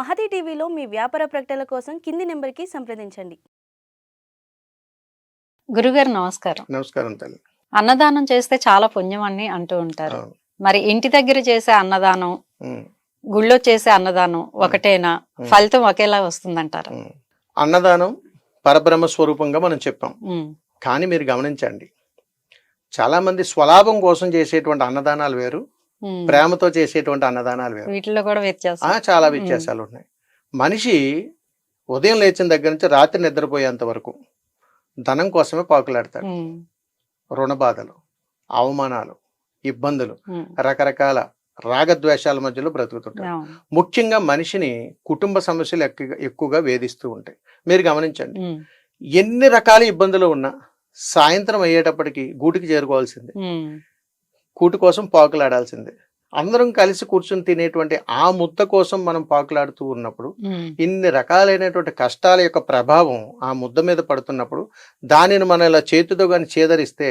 మహతి టీవీలో మీ వ్యాపార ప్రకటనల కోసం కింది నెంబర్కి సంప్రదించండి. గురుగారు నమస్కారం. నమస్కారం తల్లి. అన్నదానం చేస్తే చాలా పుణ్యం అని అంటూ ఉంటారు. మరి ఇంటి దగ్గర చేసే అన్నదానం గుళ్ళో చేసే అన్నదానం ఒకటేనా. ఫలితం ఒకేలా వస్తుందంటారా. అన్నదానం పరబ్రహ్మ స్వరూపంగా మనం చెప్పాం. కానీ మీరు గమనించండి చాలా మంది స్వలాభం కోసం చేసేటువంటి అన్నదానాలు వేరు. ప్రేమతో చేసేటువంటి అన్నదానాలు వేరు. వీటిలో కూడా ఆ వ్యత్యాసం చాలా. వ్యత్యాసాలు ఉన్నాయి. మనిషి ఉదయం లేచిన దగ్గర నుంచి రాత్రి నిద్రపోయేంత వరకు ధనం కోసమే పాకులాడతాడు. రుణ బాధలు అవమానాలు ఇబ్బందులు. రకరకాల రాగద్వేషాల మధ్యలో బ్రతుకుతుంటాడు. అవును. ముఖ్యంగా మనిషిని కుటుంబ సమస్యలు ఎక్కువగా ఎక్కువగా వేధిస్తూ ఉంటాయి. మీరు గమనించండి. ఎన్ని రకాల ఇబ్బందులు ఉన్నా సాయంత్రం అయ్యేటప్పటికి గూటికి చేరుకోవాల్సిందే. కూటి కోసం పాకులాడాల్సిందే. అందరం కలిసి కూర్చుని తినేటువంటి ఆ ముద్ద కోసం మనం పాకులాడుతూ ఉన్నప్పుడు ఇన్ని రకాలైనటువంటి కష్టాల యొక్క ప్రభావం ఆ ముద్ద మీద పడుతున్నప్పుడు దానిని మనం ఇలా చేతితో కానీ చేదరిస్తే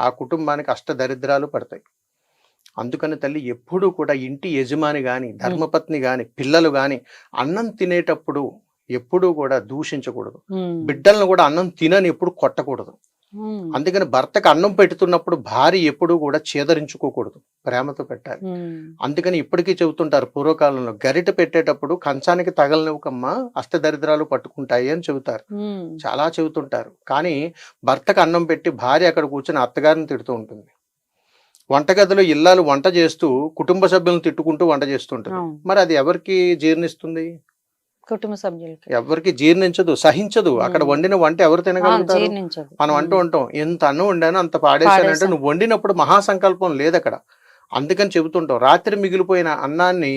ఆ కుటుంబానికి అష్ట దరిద్రాలు పడతాయి. అందుకని తల్లి ఎప్పుడూ కూడా ఇంటి యజమాని గాని ధర్మపత్ని గాని పిల్లలు గాని అన్నం తినేటప్పుడు ఎప్పుడూ కూడా దూషించకూడదు. బిడ్డలను కూడా అన్నం తినని ఎప్పుడు కొట్టకూడదు. అందుకని భర్తకు అన్నం పెడుతున్నప్పుడు భార్య ఎప్పుడూ కూడా చేదరించుకోకూడదు. ప్రేమతో పెట్టాలి. అందుకని ఇప్పటికీ చెబుతుంటారు పూర్వకాలంలో గరిట పెట్టేటప్పుడు కంచానికి తగలనివ్వకమ్మా అష్టదరిద్రాలు పట్టుకుంటాయి అని చెబుతారు. చాలా చెబుతుంటారు. కానీ భర్తకు అన్నం పెట్టి భార్య అక్కడ కూర్చొని అత్తగారిని తిడుతూ ఉంటుంది. వంటగదిలో ఇల్లాలు వంట చేస్తూ కుటుంబ సభ్యులను తిట్టుకుంటూ వంట చేస్తుంటుంది అవును. మరి అది ఎవరికి జీర్ణిస్తుంది? కుటుంబ సభ్యులకి. ఎవరికి జీర్ణించదు సహించదు. అక్కడ. వండిన వంట ఎవరు తినగలుగుతారు? మనం అంటూ ఉంటాం ఎంత అన్నం వండాను అంత పాడేశానంటే పాడేశాను. నువ్వు వండినప్పుడు మహాసంకల్పం లేదు అక్కడ అందుకని చెబుతుంటాం రాత్రి మిగిలిపోయిన అన్నాన్ని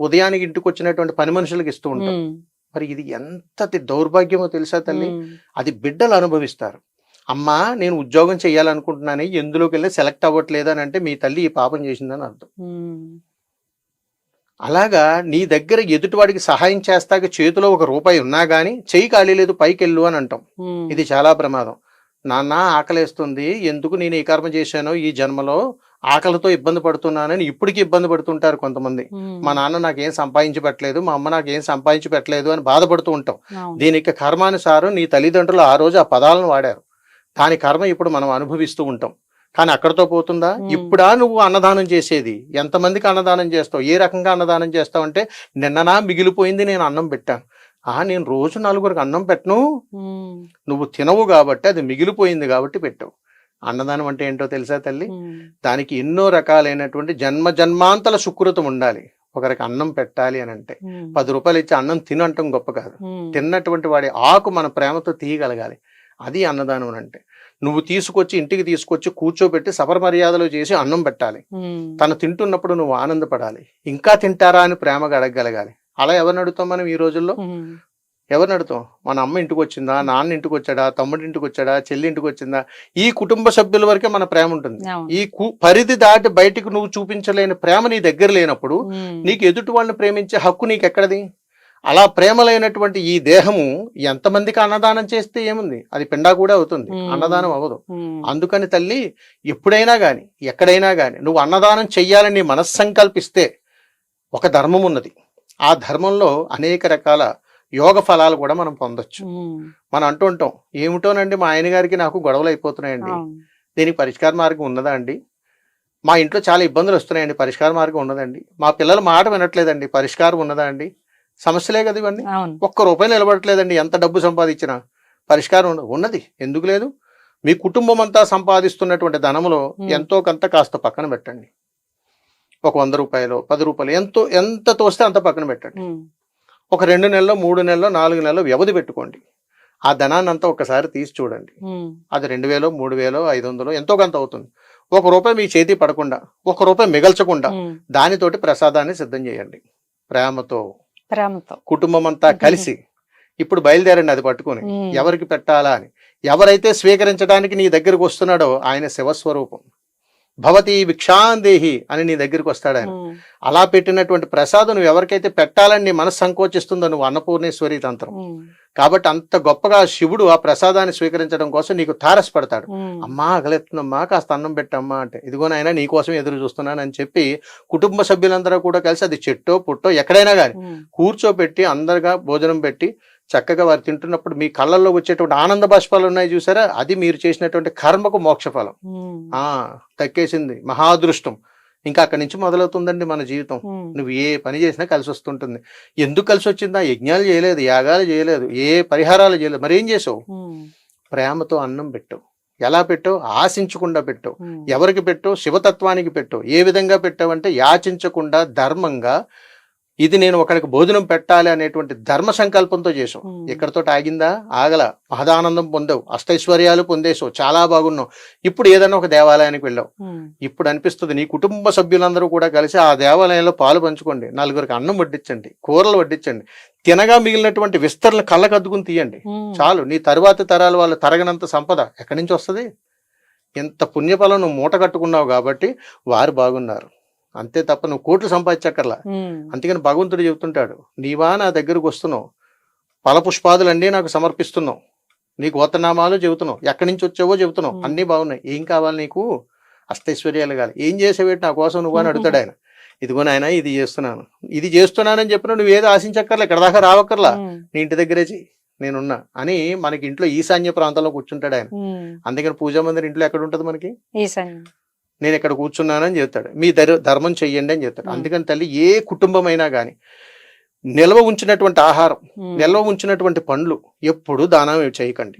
ఉదయానికి ఇంటికి వచ్చినటువంటి పని మనుషులకు ఇస్తూ ఉంటాం. మరి ఇది ఎంతటి దౌర్భాగ్యమో తెలుసా తల్లి? అది బిడ్డలు అనుభవిస్తారు. అమ్మా నేను ఉద్యోగం చేయాలనుకుంటున్నాను ఎందులోకి వెళ్ళి సెలెక్ట్ అవ్వట్లేదు అని అంటే మీ తల్లి ఈ పాపం చేసిందని అర్థం. అలాగా నీ దగ్గర ఎదుటివాడికి సహాయం చేస్తాక చేతిలో ఒక రూపాయి ఉన్నా గానీ చెయ్యి ఖాళీ లేదు పైకి వెళ్ళు అని అంటాం. ఇది చాలా ప్రమాదం. నాన్న ఆకలేస్తుంది. ఎందుకు నేను ఈ కర్మ చేశానో ఈ జన్మలో ఆకలితో ఇబ్బంది పడుతున్నానని ఇప్పటికీ ఇబ్బంది పడుతుంటారు కొంతమంది. మా నాన్న నాకేం సంపాదించి పెట్టలేదు మా అమ్మ నాకేం సంపాదించి పెట్టలేదు అని బాధపడుతూ ఉంటాం. దీనికి కర్మానుసారం నీ తల్లిదండ్రులు ఆ రోజు ఆ పదాలను వాడారు. దాని కర్మ ఇప్పుడు మనం అనుభవిస్తూ ఉంటాం. కానీ అక్కడతో పోతుందా. ఇప్పుడా నువ్వు అన్నదానం చేసేది? ఎంతమందికి అన్నదానం చేస్తావు? ఏ రకంగా అన్నదానం చేస్తావు అంటే నిన్ననా మిగిలిపోయింది నేను అన్నం పెట్టాను. ఆ నేను రోజు నలుగురికి అన్నం పెట్టను. నువ్వు తినవు కాబట్టి అది మిగిలిపోయింది కాబట్టి పెట్టావు. అన్నదానం అంటే ఏంటో తెలుసా తల్లి? దానికి ఎన్నో రకాలైనటువంటి జన్మ జన్మాంతల సుకృతం ఉండాలి. ఒకరికి అన్నం పెట్టాలి అని అంటే. పది రూపాయలు ఇచ్చి అన్నం తినంటం గొప్ప కాదు. తిన్నటువంటి వాడి ఆకు మన ప్రేమతో తీయగలగాలి. అది అన్నదానం అని అంటే నువ్వు తీసుకొచ్చి ఇంటికి తీసుకొచ్చి కూర్చోబెట్టి సపర మర్యాదలు చేసి అన్నం పెట్టాలి. తను తింటున్నప్పుడు నువ్వు ఆనందపడాలి. ఇంకా తింటారా అని ప్రేమగా అడగగలగాలి. అలా ఎవరిని అడుగుతాం మనం ఈ రోజుల్లో? ఎవరిని అడుగుతాం మన అమ్మ ఇంటికి వచ్చిందా నాన్న ఇంటికి వచ్చాడా తమ్ముడి ఇంటికి వచ్చాడా చెల్లి ఇంటికి వచ్చిందా ఈ కుటుంబ సభ్యుల వరకే మన ప్రేమ ఉంటుంది. ఈ కు- పరిధి దాటి బయటికి నువ్వు చూపించలేని ప్రేమ నీ దగ్గర లేనప్పుడు నీకు ఎదుటి వాళ్ళని ప్రేమించే హక్కు నీకు ఎక్కడది అలా ప్రేమలైనటువంటి ఈ దేహము ఎంతమందికి అన్నదానం చేస్తే ఏముంది? అది పిండా కూడా అవుతుంది. అన్నదానం అవ్వదు. అందుకని తల్లి ఎప్పుడైనా గాని ఎక్కడైనా గాని నువ్వు అన్నదానం చెయ్యాలని మనస్సంకల్పిస్తే ఒక ధర్మం ఉన్నది. ఆ ధర్మంలో అనేక రకాల యోగ ఫలాలు కూడా మనం పొందొచ్చు. మనం అంటూ ఉంటాం ఏమిటోనండి మా ఆయన గారికి నాకు గొడవలు అయిపోతున్నాయండి. దీనికి పరిష్కార మార్గం ఉన్నదా అండి? మా ఇంట్లో చాలా ఇబ్బందులు వస్తున్నాయండి పరిష్కార మార్గం ఉన్నదండి మా పిల్లల మాట వినట్లేదండి పరిష్కారం ఉన్నదా అండి? సమస్యలే కదా ఇవన్నీ. ఒక్క రూపాయి నిలబడట్లేదండి. ఎంత డబ్బు సంపాదించినా. పరిష్కారం ఉన్న- ఉన్నది. ఎందుకు లేదు? మీ కుటుంబం అంతా సంపాదిస్తున్నటువంటి ధనములో Hmm. ఎంతో కొంత కాస్త పక్కన పెట్టండి. ఒక వంద రూపాయలు పది రూపాయలు ఎంతో ఎంత తోస్తే అంత పక్కన పెట్టండి. ఒక రెండు నెలలు మూడు నెలలు నాలుగు నెలలు వ్యవధి పెట్టుకోండి. ఆ ధనాన్ని అంతా ఒకసారి తీసి చూడండి. అది రెండు వేలు మూడు వేలు ఐదు వందలు ఎంతో కొంత అవుతుంది. ఒక రూపాయి మీ చేతి పడకుండా ఒక రూపాయి మిగల్చకుండా దానితోటి ప్రసాదాన్ని సిద్ధం చేయండి. ప్రేమతో. ప్రేమతో. కుటుంబం అంతా కలిసి ఇప్పుడు బయలుదేరండి అది పట్టుకొని. ఎవరికి పెట్టాలా అని. ఎవరైతే స్వీకరించడానికి నీ దగ్గరకు వస్తున్నాడో ఆయన శివస్వరూపం. భవతి భిక్షాందేహి అని నీ దగ్గరికి వస్తాడు ఆయన. అలా పెట్టినటువంటి ప్రసాదం నువ్వు ఎవరికైతే పెట్టాలని నీ మనసు సంకోచిస్తుందో నువ్వు అన్నపూర్ణేశ్వరి తంత్రం. కాబట్టి అంత గొప్పగా శివుడు ఆ ప్రసాదాన్ని స్వీకరించడం కోసం నీకు తారసపడతాడు. అమ్మా ఆకలిస్తుందమ్మా కాస్త అన్నం పెట్టమ్మా అంటే ఇదిగోనైనా నీ కోసం ఎదురు చూస్తున్నాను అని చెప్పి కుటుంబ సభ్యులందరూ కూడా కలిసి అది చెట్టో పుట్టో ఎక్కడైనా కానీ. కూర్చోబెట్టి అందరుగా భోజనం పెట్టి చక్కగా వారు తింటున్నప్పుడు మీ కళ్ళల్లో వచ్చేటువంటి ఆనంద బాష్పాలు ఉన్నాయి చూసారా అది మీరు చేసినటువంటి కర్మకు మోక్ష ఫలం ఉమ్. ఆ దక్కేసింది మహాదృష్టం ఇంకా అక్కడి నుంచి మొదలవుతుందండి మన జీవితం. నువ్వు ఏ పని చేసినా కలిసి వస్తుంటుంది. ఎందుకు కలిసి వచ్చిందా? యజ్ఞాలు చేయలేదు యాగాలు చేయలేదు ఏ పరిహారాలు చేయలేదు. మరేం చేసావు. ప్రేమతో అన్నం పెట్టావు. ఎలా పెట్టావు? ఆశించకుండా పెట్టావు. ఉమ్. ఎవరికి పెట్టావు? శివతత్వానికి పెట్టావు. ఏ విధంగా పెట్టావంటే యాచించకుండా ధర్మంగా ఇది నేను ఒకరికి భోజనం పెట్టాలి అనేటువంటి ధర్మ సంకల్పంతో ఉమ్. ఎక్కడితో ఆగిందా? ఆగల. మహదానందం పొందావు. అష్టైశ్వర్యాలు పొందేసావు చాలా బాగున్నావు. ఇప్పుడు ఏదైనా ఒక దేవాలయానికి వెళ్ళావు. ఇప్పుడు అనిపిస్తుంది నీ కుటుంబ సభ్యులందరూ కూడా కలిసి ఆ దేవాలయంలో పాలు పంచుకోండి. నలుగురికి అన్నం వడ్డించండి. కూరలు వడ్డించండి. తినగా మిగిలినటువంటి విస్తరణ కళ్ళకు అద్దుకుని తీయండి. చాలు. నీ తరువాతి తరాలు వాళ్ళు తరగనంత సంపద ఎక్కడి నుంచి వస్తుంది? ఎంత పుణ్యఫలం నువ్వు మూట కట్టుకున్నావు కాబట్టి వారు బాగున్నారు. అంతే తప్ప నువ్వు కోట్లు సంపాదించక్కర్లా. అందుకని భగవంతుడు చెబుతుంటాడు నీవా నా దగ్గరకు వస్తున్నావు. ఫలపుష్పాదులన్నీ నాకు సమర్పిస్తున్నావు. నీ గోతనామాలు చెబుతున్నావు. ఎక్కడి నుంచి వచ్చావో చెబుతున్నావు. అన్నీ బాగున్నాయి. ఏం కావాలి నీకు? అష్టైశ్వర్యాలు కావాలి. ఏం చేసేవేటి నా కోసం నువ్వు అని అడుగుతాడు ఆయన. ఇదిగో నాయన ఇది చేస్తున్నాను. ఇది చేస్తున్నానని చెప్పిన నువ్వు ఏది ఆశించక్కర్లా. ఇక్కడ దాకా రావక్కర్లా. నీ ఇంటి దగ్గరే చెయ్యి నేనున్నా అని మనకి ఇంట్లో ఈశాన్య ప్రాంతంలో కూర్చుంటాడు ఆయన. అందుకని పూజా మందిరం ఇంట్లో ఎక్కడ ఉంటుంది మనకి? ఈశాన్యం. నేను ఇక్కడ కూర్చున్నానని చెప్తాడు మీ ధర్ ధర్మం చెయ్యండి అని చెప్తాడు. అందుకని తల్లి ఏ కుటుంబం అయినా కానీ నిల్వ ఉంచినటువంటి ఆహారం. నిల్వ ఉంచినటువంటి పండ్లు ఎప్పుడు దానం చేయకండి.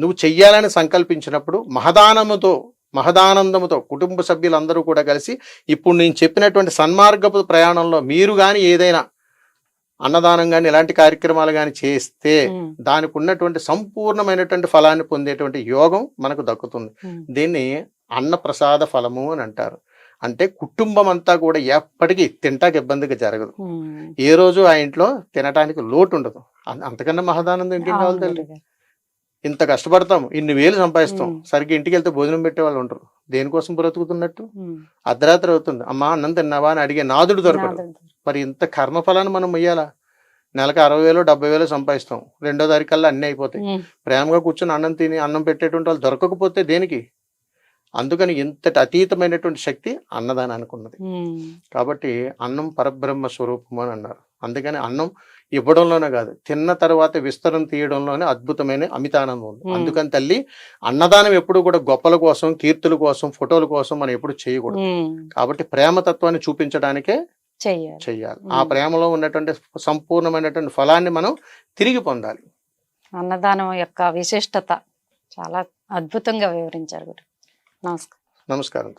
నువ్వు చెయ్యాలని సంకల్పించినప్పుడు మహదానముతో మహదానందముతో కుటుంబ సభ్యులందరూ కూడా కలిసి ఇప్పుడు నేను చెప్పినటువంటి సన్మార్గపు ప్రయాణంలో మీరు కానీ ఏదైనా అన్నదానం కానీ ఇలాంటి కార్యక్రమాలు కానీ చేస్తే. దానికి ఉన్నటువంటి సంపూర్ణమైనటువంటి ఫలాన్ని పొందేటువంటి యోగం మనకు దక్కుతుంది. దీన్ని అన్నప్రసాద ఫలము అని అంటారు. అంటే కుటుంబం అంతా కూడా ఎప్పటికీ తింటాకి ఇబ్బందిగా జరగదు. ఏ రోజు ఆ ఇంట్లో తినటానికి లోటు ఉండదు అంతకన్నా మహదానందం ఇంకేం కావాలి తల్లి. ఇంత కష్టపడతాం ఇన్ని వేలు సంపాదిస్తాం. సరిగ్గా ఇంటికి వెళ్తే భోజనం పెట్టే వాళ్ళు ఉంటారు దేనికోసం బ్రతుకుతున్నట్టు. అర్ధరాత్రి అవుతుంది. అమ్మా అన్నం తిన్నావా అని అడిగే నాదుడు దొరకడు. మరి ఇంత కర్మఫలాన్ని మనం ఇయ్యాలా నెలకు అరవై వేలు డెబ్బై వేలు సంపాదిస్తాం. రెండో తారీఖల్లా అన్నీ అయిపోతాయి. ప్రేమగా కూర్చొని అన్నం తిని అన్నం పెట్టేటువంటి వాళ్ళు దొరకకపోతే దేనికి? అందుకని ఇంతటి అతీతమైనటువంటి శక్తి అన్నదానానికి ఉన్నది ఉమ్. కాబట్టి అన్నం పరబ్రహ్మ స్వరూపము అని అన్నారు అందుకని అన్నం ఇవ్వడంలోనే కాదు తిన్న తర్వాత విస్తరణ తీయడంలోనే అద్భుతమైన అమితానందం ఉంది. అందుకని తల్లి అన్నదానం ఎప్పుడు కూడా గొప్పల కోసం కీర్తుల కోసం ఫోటోల కోసం మనం ఎప్పుడు చేయకూడదు. కాబట్టి ప్రేమతత్వాన్ని చూపించడానికే చెయ్యాలి ఆ. ప్రేమలో ఉన్నటువంటి సంపూర్ణమైనటువంటి ఫలాన్ని మనం తిరిగి పొందాలి అన్నదానం యొక్క విశిష్టత చాలా అద్భుతంగా వివరించారు నమస్కారం. నమస్కారం.